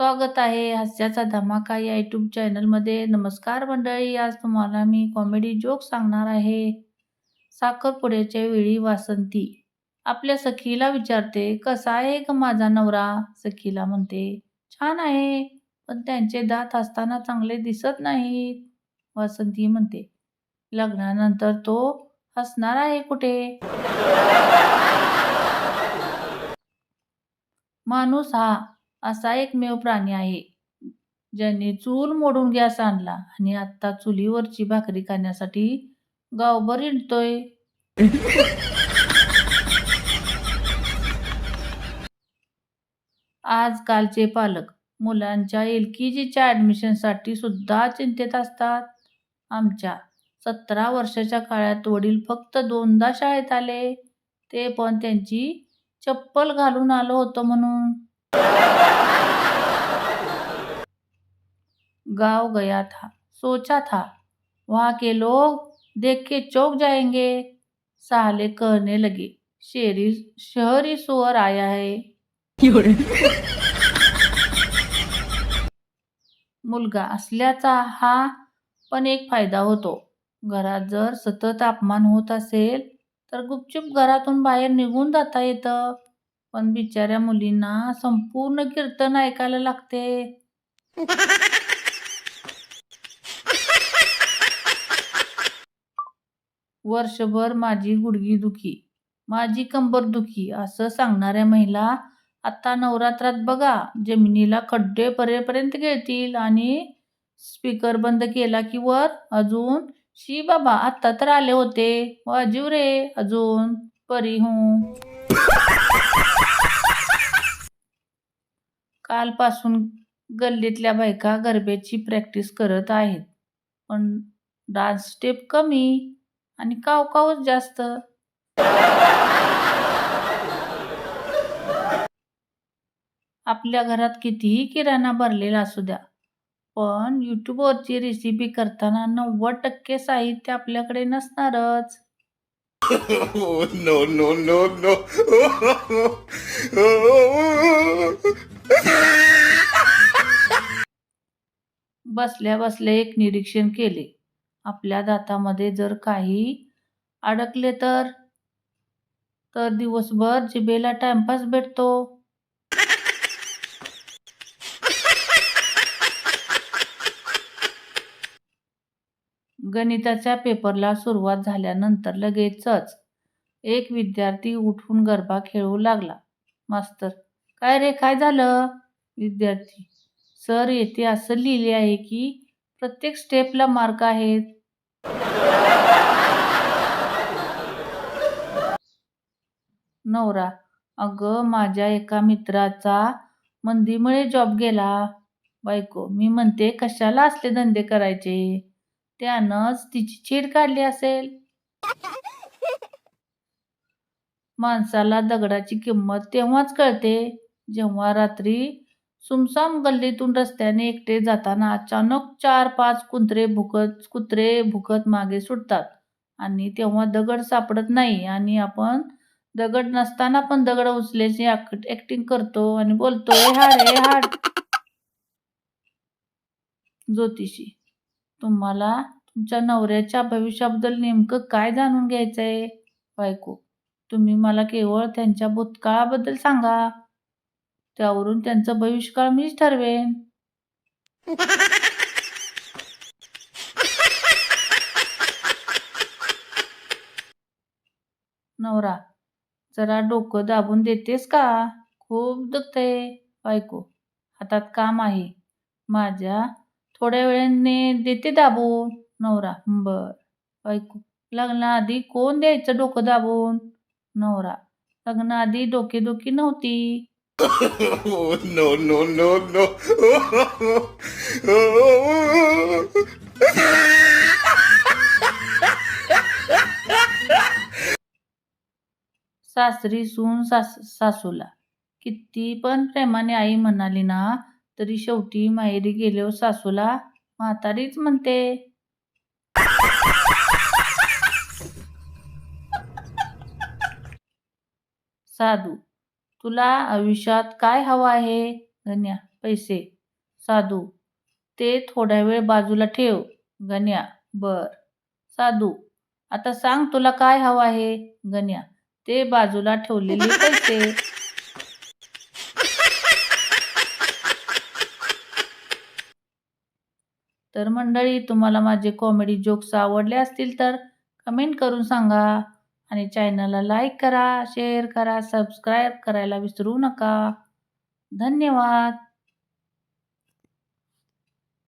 स्वागत आहे. हास्याचा धमाका या यूट्यूब चॅनलमध्ये नमस्कार मंडळी आज तुम्हाला मी कॉमेडी जोक सांगणार आहे. साखरपुड्याच्या वेळी वासंती. आपल्या सखीला विचारते कसा आहे ग माझा नवरा? सखीला म्हणते छान आहे पण त्यांचे दात असताना चांगले दिसत नाहीत. वासंती म्हणते लग्नानंतर तो हसणार आहे कुठे? माणूस हा असा एकमेव प्राणी आहे ज्याने चूल मोडून गॅस आणला आणि आत्ता चुलीवरची भाकरी खाण्यासाठी गावभर हिंडतोय. आजकालचे पालक मुलांच्या एल के जीच्या ॲडमिशनसाठी सुद्धा चिंतेत असतात. आमच्या सतरा वर्षाच्या काळात वडील फक्त दोनदा शाळेत आले ते पण त्यांची चप्पल घालून आलो होतो म्हणून. गांव गया था सोचा था वहाँ के लोग देख के चौंक जाएंगे। साले कहने लगे शेरी शहरी सुअर आया है। मुलगा असल्याचा हा पण एक फायदा होतो. घरात जर सतत अपमान होत असेल तर गुपचूप घरातून बाहेर निघून जाता येतं. पण बिचाऱ्या मुलींना संपूर्ण कीर्तन ऐकायला लागते. वर्षभर माझी गुडघी दुखी माझी कंबर दुखी असं सांगणाऱ्या महिला आता नवरात्रात बघा जमिनीला खड्डे परेपर्यंत गिळतील आणि स्पीकर बंद केला की वर अजून शी बाबा आत्ता तर आले होते वाजीव रे अजून परी हूं. कालपासून गल्लीतल्या बायका गरब्याची प्रॅक्टिस करत आहेत. पण डान्स स्टेप कमी आणि कावकावच जास्त. आपल्या घरात कितीही किराणा भरलेला असू द्या पण यूट्यूबवरची रेसिपी करताना नव्वद टक्के साहित्य आपल्याकडे नसणारच. Oh, no, no, no, no. बसल्या बसल्या एक निरीक्षण केले. आपल्या दातामध्ये जर काही अडकले तर? तर दिवसभर जिबेला टाइमपास भेटतो. गणिताच्या पेपरला सुरुवात झाल्यानंतर लगेचच एक विद्यार्थी उठून गरबा खेळू लागला. मास्तर काय रे काय झालं? विद्यार्थी सर येथे असं लिहिले आहे की प्रत्येक स्टेपला मार्क आहेत. नवरा अगं माझ्या एका मित्राचा मंदीमुळे जॉब गेला. बायको मी म्हणते कशाला असले धंदे करायचे? त्यानंच तिची चीड काढली असेल. माणसाला दगडाची किंमत तेव्हाच कळते जेव्हा रात्री सुमसाम गल्लीतून रस्त्याने एकटे जाताना अचानक चार पाच कुत्रे भुकत कुत्रे भुकत मागे सुटतात. आणि तेव्हा दगड सापडत नाही आणि आपण दगड नसताना पण दगड उचल्याची ऍक्टिंग करतो आणि बोलतो "ए हाड ए हाड. ज्योतिषी तुम्हाला तुमच्या नवऱ्याच्या भविष्याबद्दल नेमकं काय जाणून घ्यायचं आहे बायको तुम्ही मला केवळ त्यांच्या भूतकाळाबद्दल सांगा. त्यावरून त्यांचं भविष्यकाळ मीच ठरवेन. नवरा जरा डोकं दाबून देतेस का? खूप दुखतंय. बायको हातात काम आहे. माझ्या थोड्या वेळाने देते दाबून. नवरा बर. बायको लग्नाआधी कोण द्यायचं डोकं दाबून? नवरा. लग्नाआधी डोकेदुखी नव्हती. No, no, no, no. सासरी सून सास सासूला. किती पण प्रेमाने आई म्हणाली ना तरी शेवटी माहेरी गेल्यावर सासूला म्हातारीच म्हणते. साधू तुला आयुष्यात काय हवं आहे? गण्या पैसे. साधू ते थोड्या वेळ बाजूला ठेव. गण्या बर. साधू आता सांग तुला काय हवं आहे? गण्या ते बाजूला ठेवलेले पैसे. तर मंडळी तुम्हाला माझे कॉमेडी जोक्स आवडले असतील तर कमेंट करून सांगा आणि चॅनलला लाईक करा शेअर करा सबस्क्राईब करायला विसरू नका. धन्यवाद.